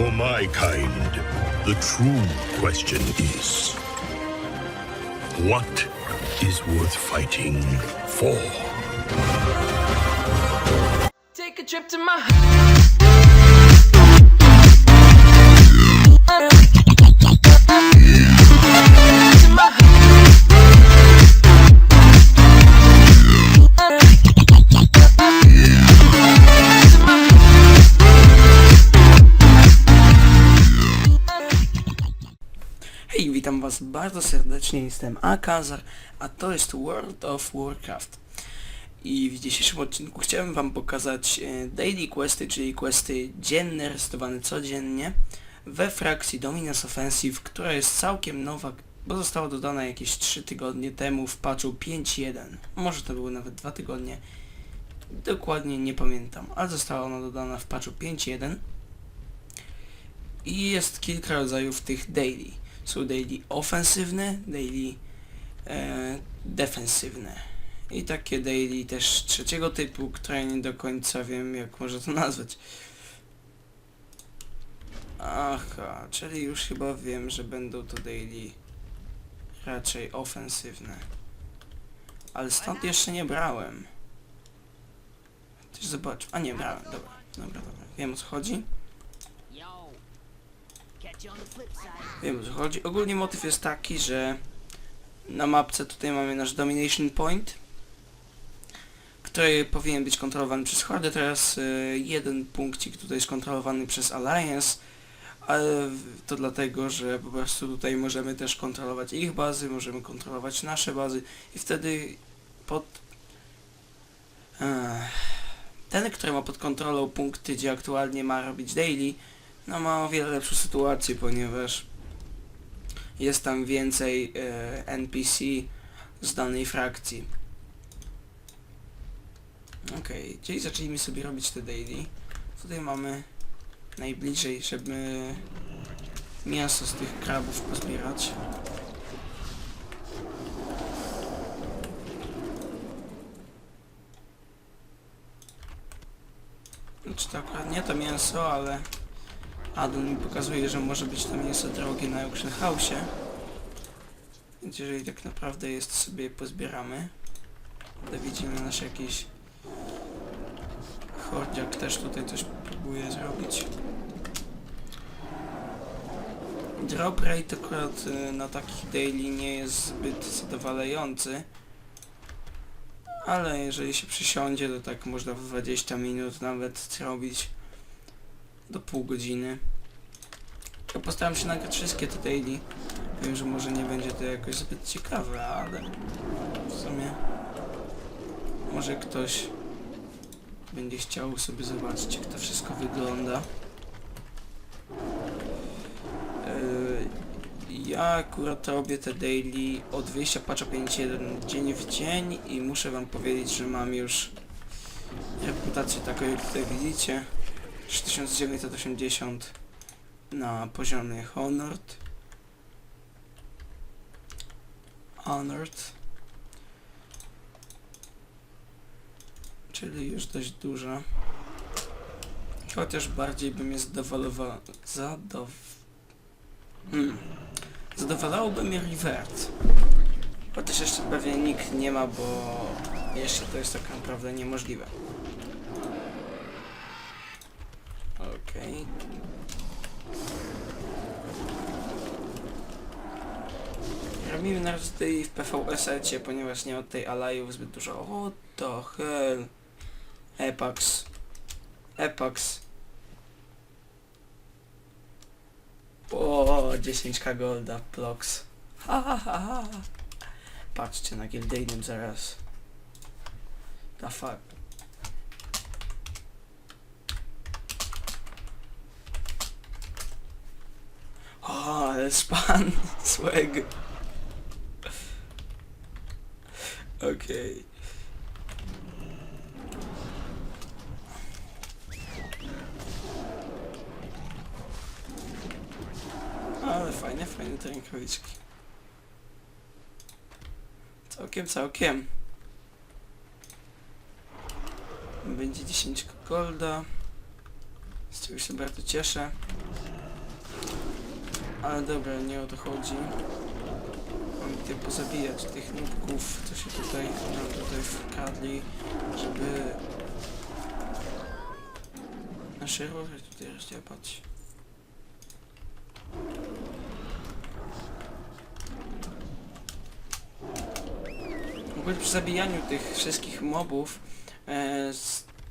For my kind, the true question is what is worth fighting for? Take a trip to my bardzo serdecznie, jestem Akazar, a to jest World of Warcraft. I w dzisiejszym odcinku chciałem wam pokazać e, daily questy, czyli questy dzienne, resetowane codziennie we frakcji Dominus Offensive, która jest całkiem nowa, bo została dodana jakieś 3 tygodnie temu w patchu 5.1. Może to były nawet 2 tygodnie. Dokładnie nie pamiętam, ale została ona dodana w patchu 5.1 i jest kilka rodzajów tych daily. Są daily ofensywne, daily e, defensywne. I takie daily też trzeciego typu, które nie do końca wiem jak można to nazwać. Aha, czyli już chyba wiem, że będą to daily raczej ofensywne. Ale stąd jeszcze nie brałem. Też zobacz. A nie, brałem, dobra, dobra, dobra. Wiem o co chodzi. Wiem co chodzi. Ogólnie motyw jest taki, że na mapce tutaj mamy nasz Domination Point, który powinien być kontrolowany przez Hordę. Teraz y, jeden punkcik tutaj jest kontrolowany przez Alliance, ale to dlatego, że po prostu tutaj możemy też kontrolować ich bazy, możemy kontrolować nasze bazy i wtedy pod... Ten, który ma pod kontrolą punkty, gdzie aktualnie ma robić daily, no ma o wiele lepszą sytuację, ponieważ jest tam więcej e, NPC z danej frakcji. Okej, czyli zacznijmy sobie robić te daily. Tutaj mamy najbliżej, żeby mięso z tych krabów pozbierać. Znaczy to akurat nie to mięso, ale Adon mi pokazuje, że może być to mięso drogie na Auction House'ie. Więc jeżeli tak naprawdę jest, sobie je pozbieramy. Widzimy nasz jakiś hordziak też tutaj coś próbuje zrobić. Drop rate akurat y, na takich daily nie jest zbyt zadowalający. Ale jeżeli się przysiądzie, to tak można w 20 minut nawet zrobić do pół godziny. Ja postaram się nagrać wszystkie te daily. Wiem, że może nie będzie to jakoś zbyt ciekawe, ale w sumie może ktoś będzie chciał sobie zobaczyć jak to wszystko wygląda. Yy, Ja akurat robię te daily od wyjścia patcha 5.1 dzień w dzień i muszę wam powiedzieć, że mam już reputację taką jak tutaj widzicie. 3980 na poziomie Honored. Honored. Czyli już dość duża. Chociaż bardziej by mnie zadowolowało... Zadow... Hmm. Zadowalałoby mnie Revert. Chociaż jeszcze pewnie nikt nie ma, bo jeszcze to jest tak naprawdę niemożliwe. Okej. Robimy na razie tutaj w PvS-ecie, ponieważ nie ma tutaj alajów zbyt dużo. O to hell. Epax. Epax. O, 10k golda, plox. Ha, ha, ha, ha. Patrzcie na Gildanium zaraz. The fuck. O, ale span, swag. Okej. Ale fajne, fajne te rękawiczki. Całkiem, całkiem. Będzie 10 golda. Z czego się bardzo cieszę. Ale dobra, nie o to chodzi. Mam tutaj pozabijać tych nubków, co się tutaj nam tutaj wkradli, żeby nasze rowery tutaj rozdziałać. Ogóle przy zabijaniu tych wszystkich mobów, e,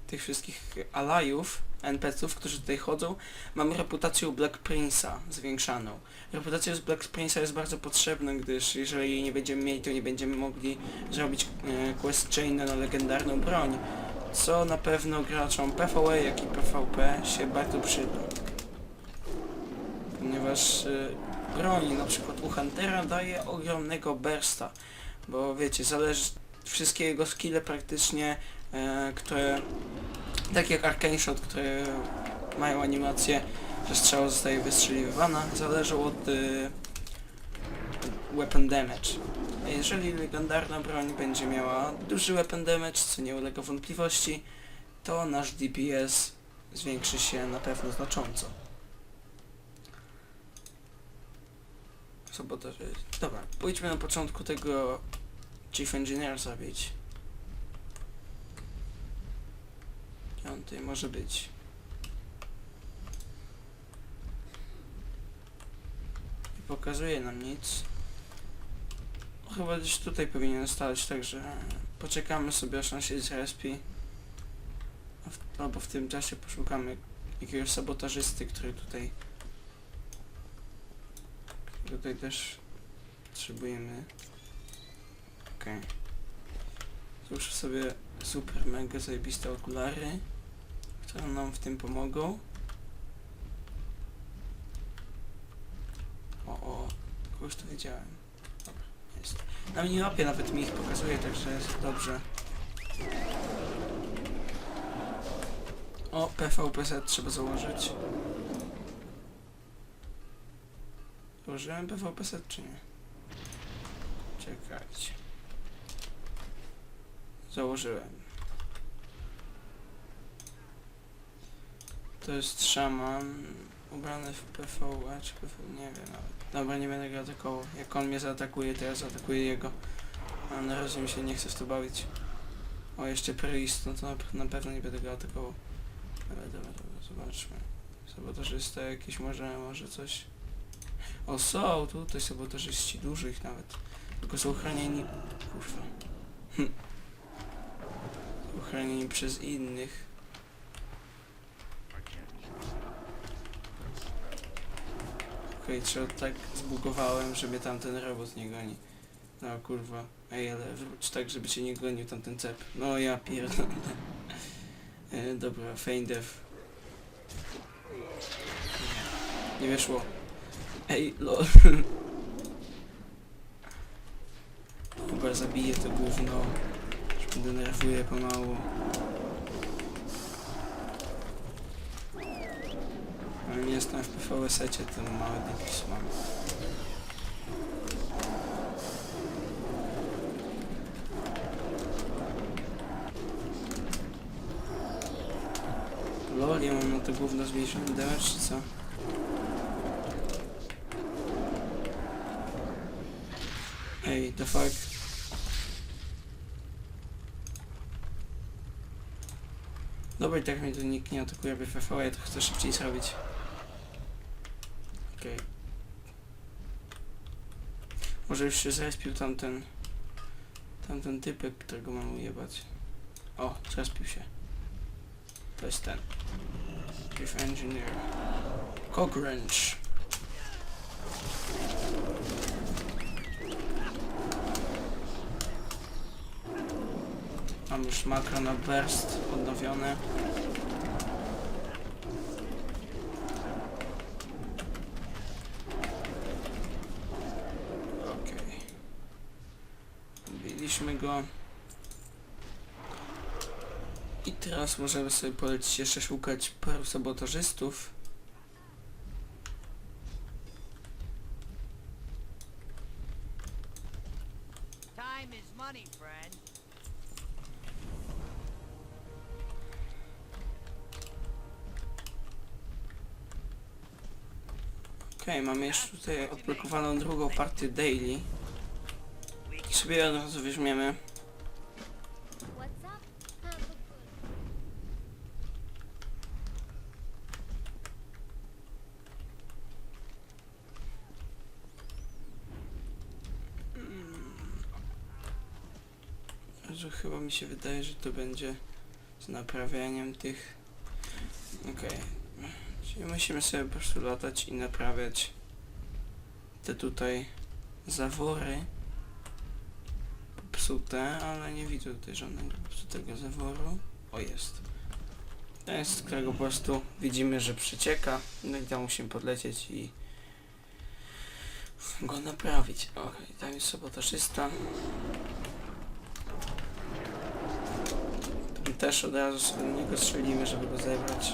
tych wszystkich alajów, NPC-ów, którzy tutaj chodzą, mamy reputację Black Prince'a zwiększaną. Reputacja z Black Prince'a jest bardzo potrzebna, gdyż jeżeli jej nie będziemy mieli, to nie będziemy mogli zrobić e, quest chaina na legendarną broń, co na pewno graczom PvE, jak i PvP się bardzo przyda. Ponieważ e, broń na przykład u Huntera daje ogromnego bursta, bo wiecie, zależy wszystkie jego skille praktycznie, e, które tak jak Arcane Shot, które mają animację, że strzała zostaje wystrzeliwana, zależą od y, weapon damage. A Jeżeli legendarna broń będzie miała duży weapon damage, co nie ulega wątpliwości, to nasz DPS zwiększy się na pewno znacząco. Sabotaże. Dobra, pójdźmy na początku tego Chief Engineer zabić. Może być. Nie pokazuje nam nic. Chyba gdzieś tutaj powinien stać, także poczekamy sobie aż on się zrespi. Albo w tym czasie poszukamy jakiegoś sabotażysty, który tutaj tutaj też potrzebujemy. Okej. Złóż sobie super mega zajebiste okulary, które nam w tym pomogą. O, o, kogoś tu widziałem. Dobra, jest. Na minimapie nawet mi ich pokazuje, także jest dobrze. O, PVPZ trzeba założyć. Założyłem PVPZ czy nie? Czekajcie. Założyłem. To jest szaman ubrany w PvE czy PvE, nie wiem nawet. Dobra, nie będę go atakował. Jak on mnie zaatakuje, to ja zaatakuję jego. A na razie mi się nie chce w to bawić. O, jeszcze priest, no to na, na pewno nie będę go atakował. Ale dobra, dobra, zobaczmy. Sabotażysta jakiś może, może coś. O, są tutaj sabotażyści, dużych nawet. Tylko są chronieni... Kurwa. Uchronieni przez innych. Okej, okay, tak zbugowałem, że mnie tamten robot nie goni. No kurwa. Ej, ale wróć tak, żeby cię nie gonił tamten cep. No ja pierdolę. E, dobra, fein dev. Nie wyszło. Ej, lol. Chyba zabiję to gówno. Denerwuje pomału. Ale nie jestem w PVS-ecie, ten mały dykis mam. Lol, ja mam na to gówno zmniejszony damage, czy co? Ej, the fuck? Dobra, i tak mnie tu nikt nie atakuje w FV, ja to chcę szybciej zrobić. Okej. Może już się zrespił tamten... Tamten typek, którego mam ujebać. O, zrespił się. To jest ten. Chief Engineer. Cockrange. Mam już makro na burst odnowione. Okej. Biliśmy go. I teraz możemy sobie polecić jeszcze szukać paru sabotażystów. Okej, mamy jeszcze tutaj odblokowaną drugą partię daily. Sobie od razu weźmiemy. Good. Że chyba mi się wydaje, że to będzie z naprawianiem tych... Okej. Czyli musimy sobie po prostu latać i naprawiać te tutaj zawory popsute, ale nie widzę tutaj żadnego popsutego zaworu. O jest. To jest, z którego po prostu widzimy, że przecieka. No i tam musimy podlecieć i go naprawić. Okej, tam jest sabotażysta. Tam też od razu sobie do niego strzelimy, żeby go zebrać.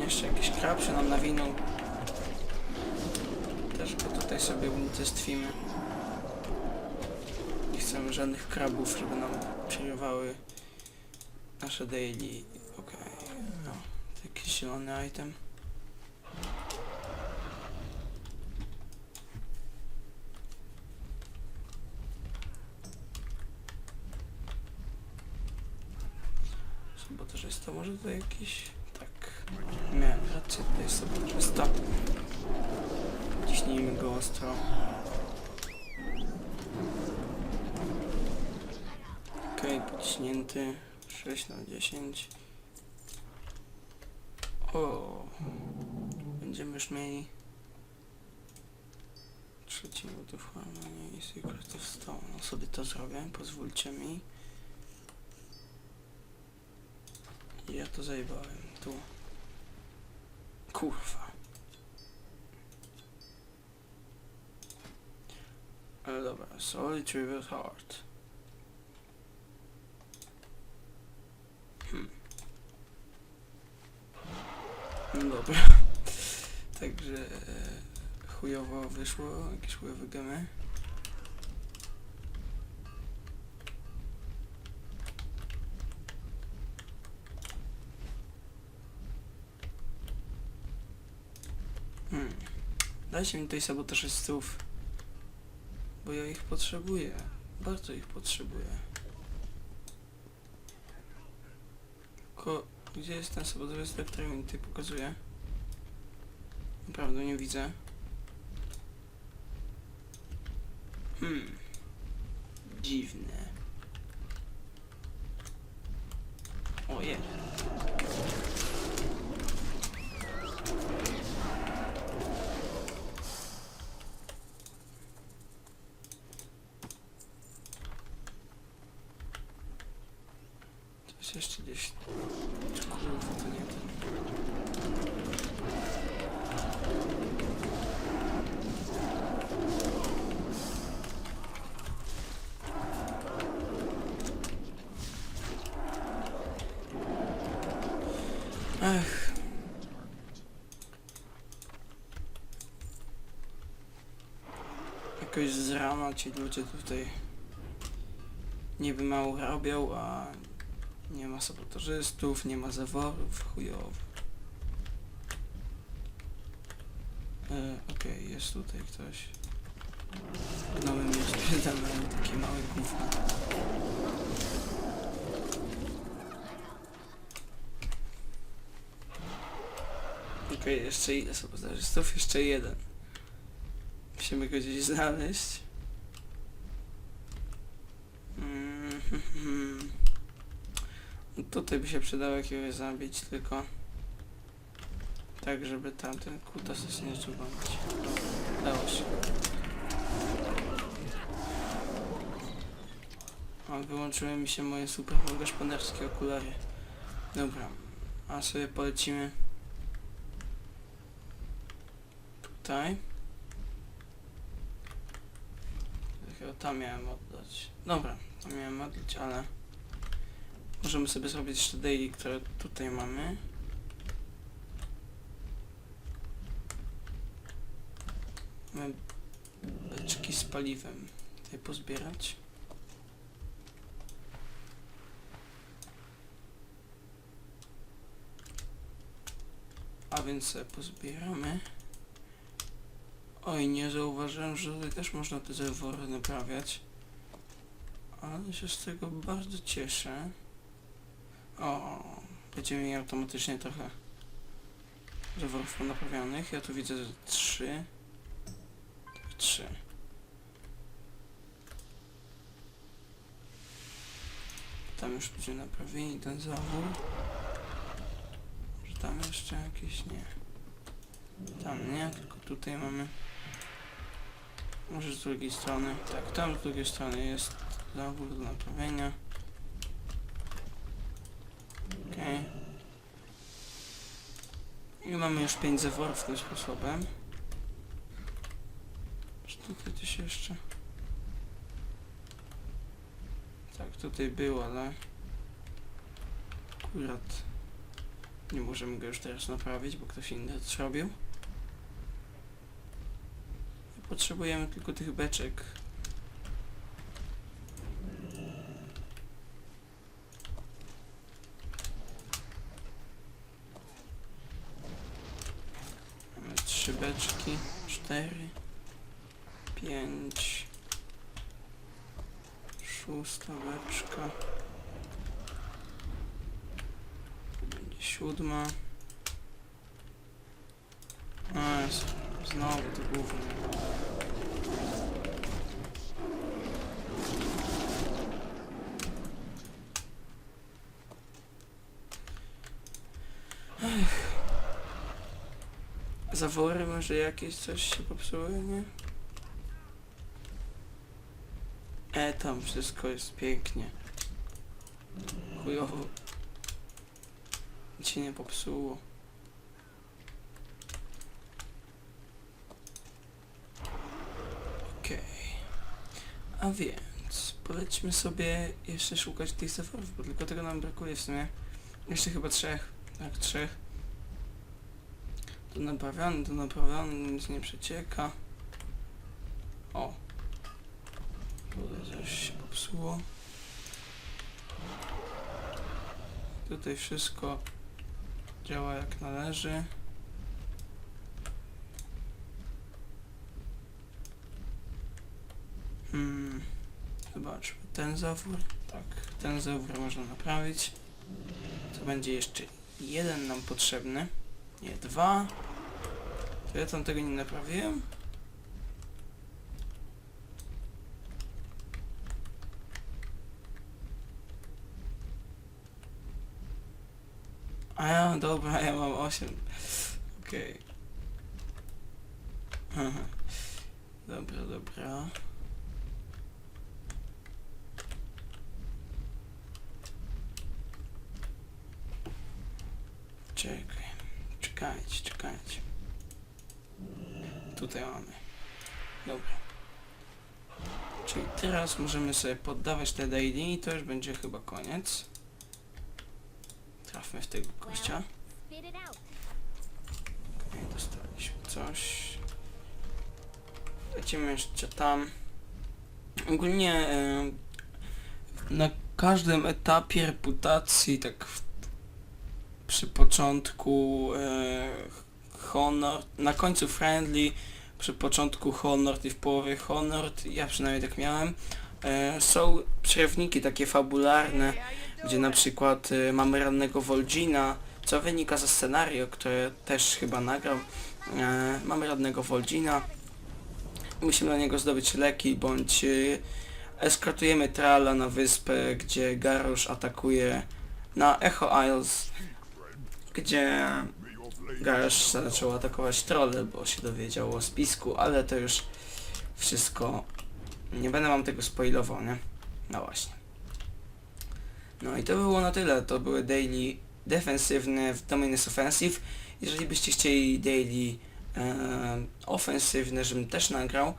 Jeszcze jakiś krab się nam nawinął. Też go tutaj sobie unicestwimy. Nie chcemy żadnych krabów, żeby nam przerywały nasze daily. Okej, no, taki zielony item. Sabotażysta może to jakiś... Tak. Miałem rację, tutaj sabotażysta. Ciśnijmy go ostro. Okej, podciśnięty. 6 na 10. O, Będziemy już mieli trzeci motyw harmonii i Secret of Stone. No sobie to zrobię, pozwólcie mi. Ja to zajebałem. Tu. Kurwa. Ale dobra, Solid Tribute Heart. Hmm. No dobra. Także e, chujowo wyszło, jakieś chujowe gemy. Hmm. Dajcie mi tutaj sabotażystów. Bo ja ich potrzebuję. Bardzo ich potrzebuję. Tylko, gdzie jest ten sabotażysta, który mi tutaj pokazuje? Naprawdę nie widzę. Hmm. Dziwne. To jest jeszcze gdzieś... Kurwa, to nie ten. Ech. Jakoś z rana ci ludzie tutaj niby mało robią, a nie ma sabotażystów, nie ma zaworów, chujowo. E, Okej, jest tutaj ktoś. W nowym mieście mają takie małe gówno. Okej, jeszcze ile sabotażystów? Jeszcze jeden. Musimy go gdzieś znaleźć. Mm, hmm, hmm. No Tutaj by się przydało jakiegoś zabić, tylko tak, żeby tamten kutas nie czuwać. Dało się. O, wyłączyły mi się moje super szpanerskie okulary. Dobra, a sobie polecimy tutaj. Chyba tam miałem oddać. Dobra, tam miałem oddać, ale Możemy sobie zrobić jeszcze daily, które tutaj mamy. Mamy beczki z paliwem. Tutaj pozbierać. A więc pozbieramy. Oj, nie zauważyłem, że tutaj też można te zewory naprawiać. Ale się z tego bardzo cieszę. O, będziemy mieli automatycznie trochę zaworów naprawionych. Ja tu widzę, trzy. Tak, trzy. Tam już będzie naprawieni ten zawór. Może tam jeszcze jakieś nie. Tam nie, tylko tutaj mamy. Może z drugiej strony. Tak, tam z drugiej strony jest zawór do naprawienia. Okej. I mamy już 5 zaworów tym sposobem. Czy tutaj coś jeszcze? Tak, tutaj było, ale akurat nie możemy go już teraz naprawić, bo ktoś inny to zrobił. Potrzebujemy tylko tych beczek. Mamy trzy beczki, cztery, pięć, szósta beczka. Tu będzie siódma. A, jest znowu to główne. Zawory może jakieś coś się popsuły, nie? E, tam wszystko jest pięknie. Chujowo. Nic się nie popsuło. Okej. A więc, polećmy sobie jeszcze szukać tych zaworów, bo tylko tego nam brakuje w sumie. Jeszcze chyba trzech. Tak, trzech. To naprawiony, to naprawiony, nic nie przecieka. O. Coś się popsuło. Tutaj wszystko działa jak należy. Hmm. Zobaczmy. Ten zawór. Tak, ten zawór można naprawić. To będzie jeszcze jeden nam potrzebny. Nie, dwa. To ja tam tego nie naprawiłem. A dobra, ja mam 8. Okej. Aha. Dobra, dobra. Czekaj. Czekajcie, czekajcie. Tutaj mamy. Dobra. Czyli teraz możemy sobie poddawać te daily i to już będzie chyba koniec. Trafmy w tego gościa. Okej, dostaliśmy coś. Lecimy jeszcze tam. Ogólnie e, na każdym etapie reputacji, tak w, przy początku e, honor, na końcu friendly, przy początku honor i w połowie honor, ja przynajmniej tak miałem, e, są przerywniki takie fabularne, gdzie na przykład y, mamy rannego Vol'jina, co wynika ze scenario, które też chyba nagrał. E, mamy rannego Vol'jina, musimy na niego zdobyć leki, bądź y, eskortujemy Trala na wyspę, gdzie Garrosh atakuje na Echo Isles, gdzie Garrosh zaczął atakować trolle, bo się dowiedział o spisku, ale to już wszystko... Nie będę wam tego spoilował, nie? No właśnie. No i to było na tyle. To były daily defensywne w Dominus Offensive. Jeżeli byście chcieli daily e, ofensywne, żebym też nagrał,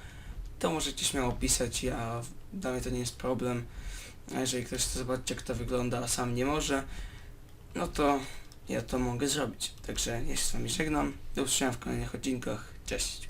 to możecie śmiało pisać. Ja, dla mnie to nie jest problem. A jeżeli ktoś chce zobaczyć jak to wygląda, a sam nie może, no to ja to mogę zrobić. Także ja się z wami żegnam. Do usłyszenia w kolejnych odcinkach. Cześć.